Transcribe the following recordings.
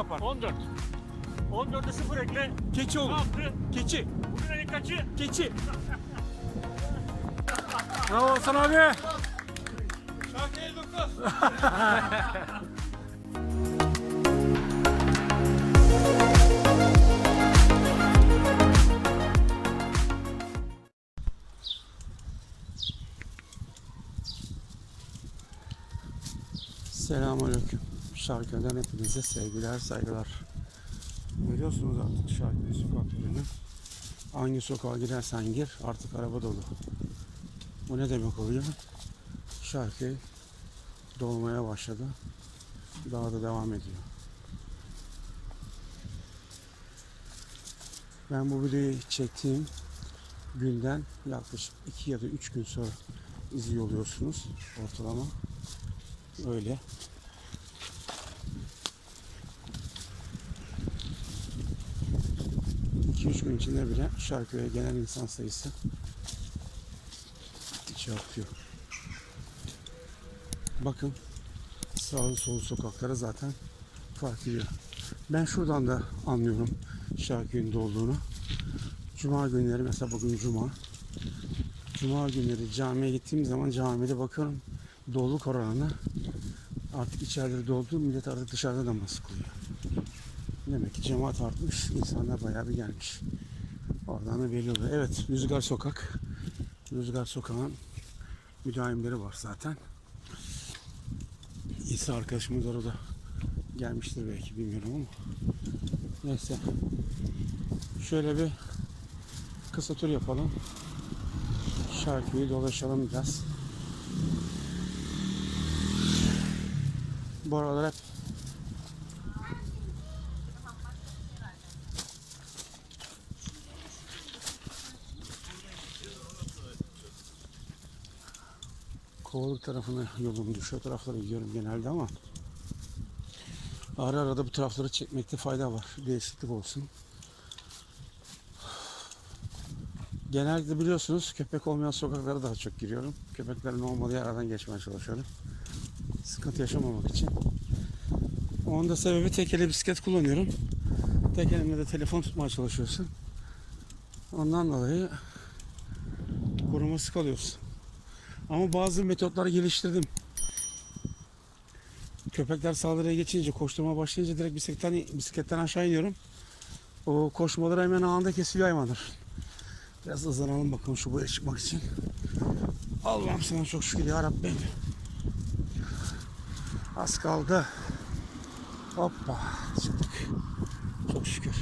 yapar. 14. 14'e 0 ekle. Keçi Ne olur. yaptı? Keçi. Bugün ayın kaçı? Keçi. Bravo Hasan abi. Şarkıya 9. Selamünaleyküm. Şarkıdan hepinize sevgiler, saygılar. Görüyorsunuz artık Şarkı'nın sokaklarını. Hangi sokağa girersen gir artık araba dolu. Bu ne demek oluyor? Şarkı dolmaya başladı. Daha da devam ediyor. Ben bu videoyu çektiğim günden yaklaşık 2 ya da 3 gün sonra izliyor oluyorsunuz ortalama. Öyle. İki üç gün içinde bile Şarköy'e gelen insan sayısı gittikçe artıyor. Bakın sağlı solu sokaklara zaten fark ediyor. Ben şuradan da anlıyorum Şarköy'ün dolduğunu. Cuma günleri mesela bugün Cuma. Cuma günleri camiye gittiğim zaman camide bakıyorum doluluk oranına artık içerileri doldu millet artık dışarıda namaz kılıyor. Demek ki cemaat artmış, insanlar bayağı bir gelmiş. Oradan da belli oluyor. Evet, Rüzgar Sokak. Rüzgar Sokak'ın müdavimleri var zaten. İsa arkadaşımız orada gelmiştir belki bilmiyorum ama. Neyse. Şöyle bir kısa tur yapalım. Şarkıyı dolaşalım biraz. Bu aralar hep Kovalık tarafına yolum düşüyor. Taraflara gidiyorum genelde ama ara ara da bu tarafları çekmekte fayda var. Değişiklik olsun. Genelde biliyorsunuz köpek olmayan sokaklara daha çok giriyorum. Köpeklerin olmadığı yerlerden geçmeye çalışıyorum. Sıkıntı yaşamamak için. Onun da sebebi tekeli bisiklet kullanıyorum. Tek elimle de telefon tutmaya çalışıyorsun. Ondan dolayı koruması kalıyorsun. Ama bazı metotlar geliştirdim. Köpekler saldırıya geçince, koşturma başlayınca direkt bisikletten, bisikletten aşağı iniyorum. O koşmaları hemen anında kesiliyor hayvanlar. Biraz hızlanalım bakalım şu boya çıkmak için. Allah'ım sana çok şükür ya Rabbim. Az kaldı. Hoppa çıktık. Çok şükür.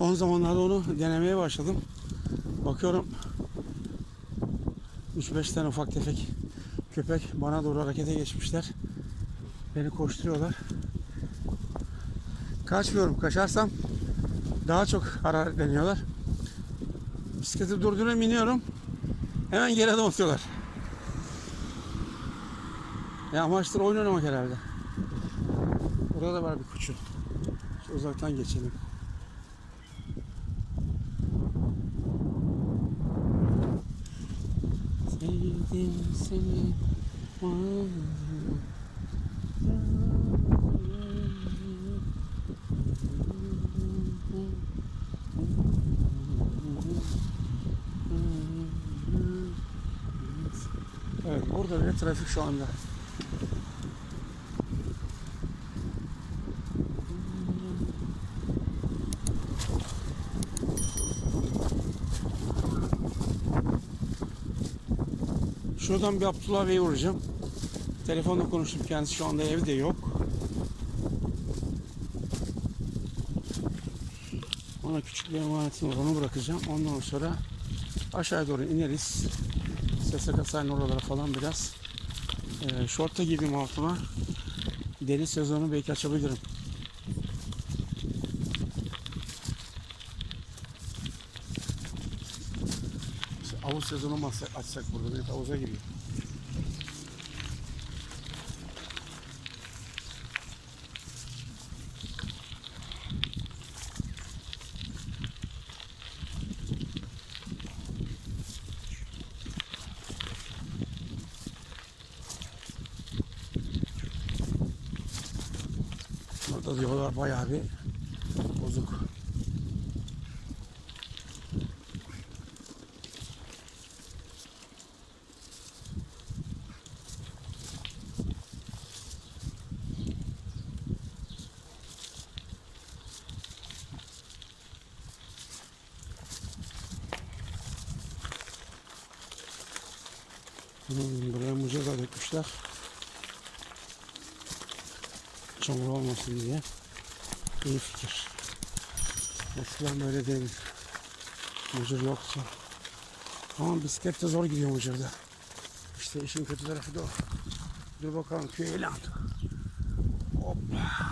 Son zamanlarda onu denemeye başladım. Bakıyorum 3-5 tane ufak tefek köpek bana doğru harekete geçmişler. Beni koşturuyorlar. Kaçmıyorum. Kaçarsam daha çok hararetleniyorlar. Bisikleti durduruyorum iniyorum. Hemen geri adım atıyorlar. Ya amaçları oyun oynamak herhalde. Burada da var bir kuçu. Şu uzaktan geçelim. Sevdim seni. Evet, burada bile trafik şu anda. Şuradan bir Abdullah Bey'e uğrayacağım. Telefonla konuştum kendisi şu anda evde yok. Ona küçük bir emanetim var onu bırakacağım. Ondan sonra aşağı doğru ineriz. SSK sahne oralara falan biraz e, şorta giydim altıma. Deniz sezonu belki açabilirim. avuz sezonu mu açsak, açsak burada? Millet avuza giriyor. Burada diyorlar bayağı bir bozuk. Çamur olmasın diye. İyi fikir. Eskiden böyle değil. Mucur yoktu. Ama bisiklet de zor gidiyor mucurda. İşte işin kötü tarafı da o. Dur bakalım köy ilan. Hoppa.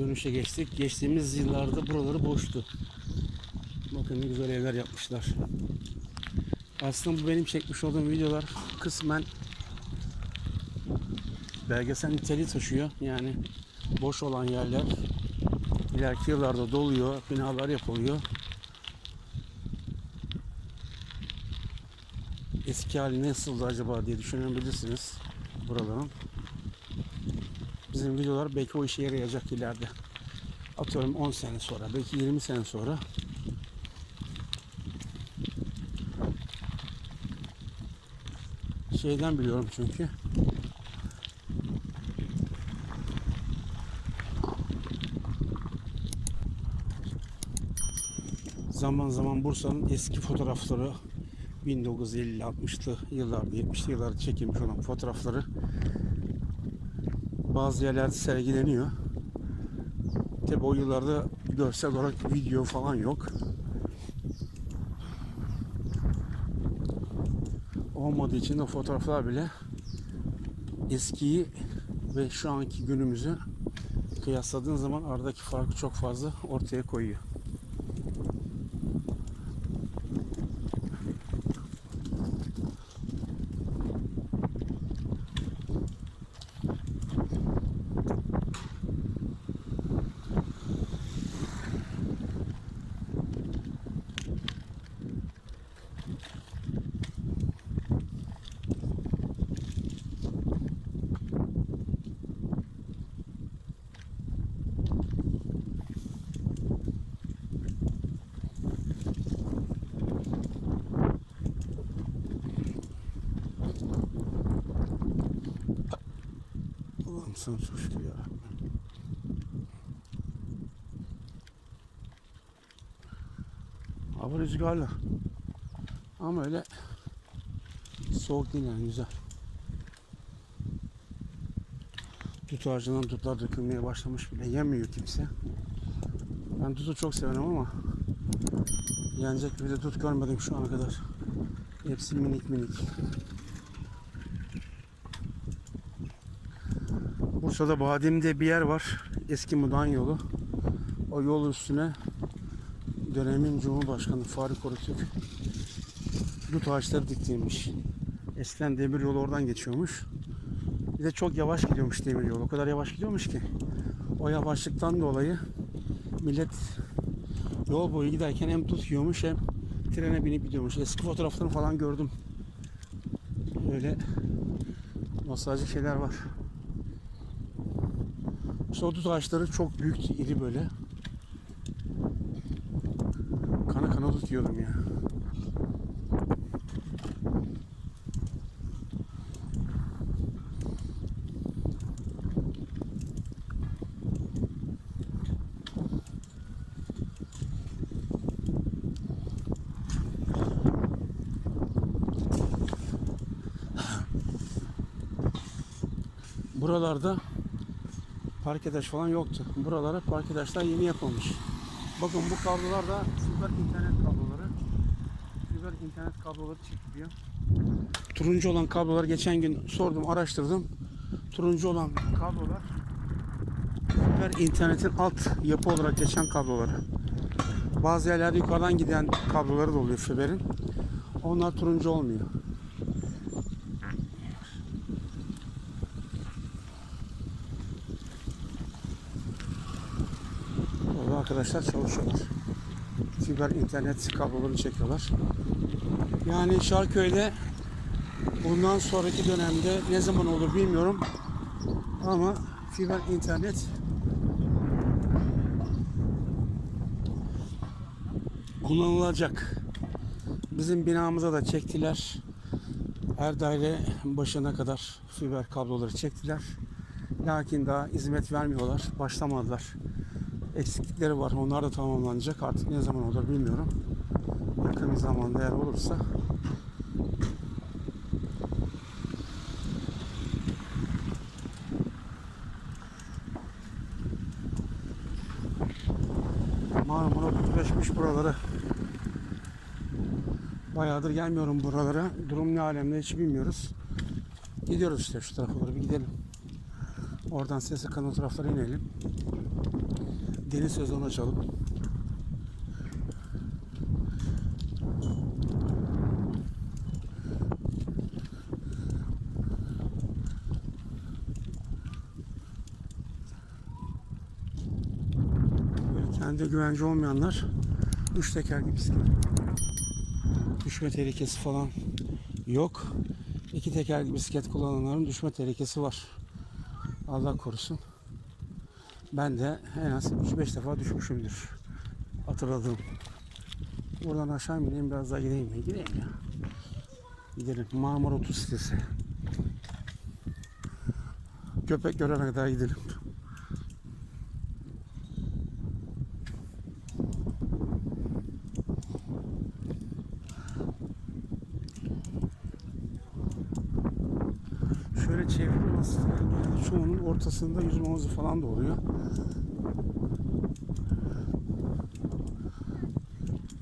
Dönüşe geçtik. Geçtiğimiz yıllarda buraları boştu. Bakın ne güzel evler yapmışlar. Aslında bu benim çekmiş olduğum videolar kısmen belgesel niteliği taşıyor. Yani boş olan yerler ileriki yıllarda doluyor, binalar yapılıyor. Eski hali nasıldı acaba diye düşünebilirsiniz buraların. Bizim videolar belki o işe yarayacak ileride. Atıyorum 10 sene sonra, belki 20 sene sonra. Şeyden biliyorum çünkü. Zaman zaman Bursa'nın eski fotoğrafları 1950-60'lı yıllarda, 70'li yıllarda çekilmiş olan fotoğrafları bazı yerlerde sergileniyor. Tabi o yıllarda görsel olarak video falan yok. Olmadığı için o fotoğraflar bile eskiyi ve şu anki günümüzü kıyasladığın zaman aradaki farkı çok fazla ortaya koyuyor. Çok şükür ya. Hava rüzgarlı. Ama öyle soğuk değil yani güzel. Tut ağacından tutlar dökülmeye başlamış bile. Yemiyor kimse. Ben tutu çok severim ama yenecek bir de tut görmedim şu ana kadar. Hepsi minik minik. Bursa'da Badem diye bir yer var. Eski Mudan yolu. O yol üstüne dönemin Cumhurbaşkanı Faruk Orutürk dut ağaçları diktiymiş. Eskiden demir yolu oradan geçiyormuş. Bir de çok yavaş gidiyormuş demir yolu. O kadar yavaş gidiyormuş ki. O yavaşlıktan dolayı millet yol boyu giderken hem tut yiyormuş hem trene binip gidiyormuş. Eski fotoğraflarını falan gördüm. Öyle nostaljik şeyler var. İşte o ağaçları çok büyük, iri böyle. Kana kana tut ya. Buralarda park etaş falan yoktu. Buralara park etaşlar yeni yapılmış. Bakın bu kablolar da fiber internet kabloları. Fiber internet kabloları çekiliyor. Turuncu olan kablolar geçen gün sordum, araştırdım. Turuncu olan kablolar fiber internetin alt yapı olarak geçen kabloları. Bazı yerlerde yukarıdan giden kabloları da oluyor fiberin. Onlar turuncu olmuyor. Orada arkadaşlar çalışıyorlar. Fiber internet kablolarını çekiyorlar. Yani Şarköy'de bundan sonraki dönemde ne zaman olur bilmiyorum. Ama fiber internet kullanılacak. Bizim binamıza da çektiler. Her daire başına kadar fiber kabloları çektiler. Lakin daha hizmet vermiyorlar. Başlamadılar. Eksiklikleri var. Onlar da tamamlanacak. Artık ne zaman olur bilmiyorum. Yakın bir zamanda eğer olursa Marmara tutuşmuş buraları. Bayağıdır gelmiyorum buralara. Durum ne alemde hiç bilmiyoruz. Gidiyoruz işte şu tarafa doğru bir gidelim. Oradan sesi kanal taraflara inelim. Deniz sezonu açalım. Kendi güvence olmayanlar üç tekerli bisiklet. Düşme tehlikesi falan yok. İki tekerli bisiklet kullananların düşme tehlikesi var. Allah korusun. Ben de en az 3-5 defa düşmüşümdür. Hatırladım. Buradan aşağı ineyim biraz daha gideyim mi? Gideyim ya. Gidelim. Marmara 30 sitesi. Köpek görene kadar gidelim. Şöyle çevrim aslında yani çoğunun ortasında yüzme havuzu falan da oluyor.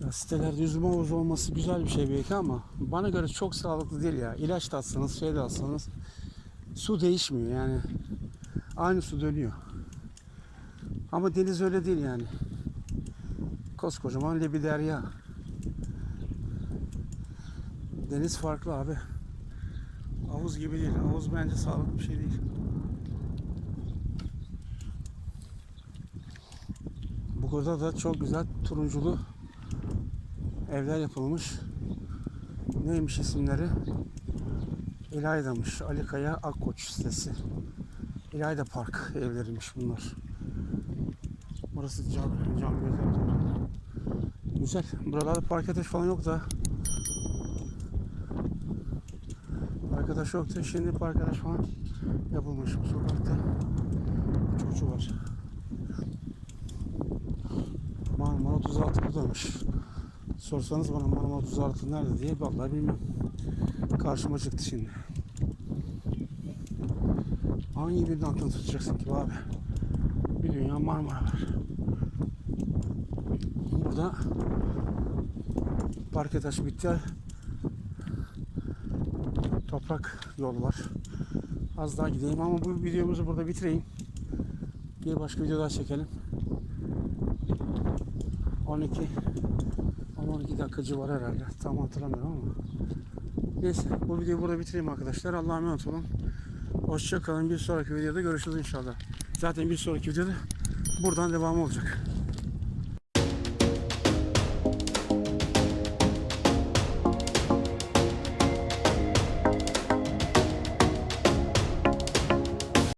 Ya sitelerde yüzme havuzu olması güzel bir şey belki ama bana göre çok sağlıklı değil ya. İlaç da atsanız şey de atsanız su değişmiyor yani. Aynı su dönüyor. Ama deniz öyle değil yani. Koskocaman bir derya. Deniz farklı abi. Havuz gibi değil. Havuz bence sağlıklı bir şey değil. Burada da çok güzel turunculu evler yapılmış. Neymiş isimleri? İlayda'mış. Ali Kaya Akkoç sitesi. İlayda Park evleriymiş bunlar. Burası cam, cam gözler. Güzel. Buralarda park ateş falan yok da Arkadaş yoktu. Şimdi park arkadaş falan yapılmış bu sokakta. Çocuğu var. Marmara 36 buradaymış. Sorsanız bana Marmara 36 nerede diye vallahi bilmem. Karşıma çıktı şimdi. Hangi birinin aklını tutacaksın ki abi? Bir dünya Marmara var. Burada park taş bitti. Toprak yol var. Az daha gideyim ama bu videomuzu burada bitireyim. Bir başka video daha çekelim. 12 12 dakika civarı herhalde. Tam hatırlamıyorum ama. Neyse bu videoyu burada bitireyim arkadaşlar. Allah'a emanet olun. Hoşçakalın. Bir sonraki videoda görüşürüz inşallah. Zaten bir sonraki videoda buradan devam olacak.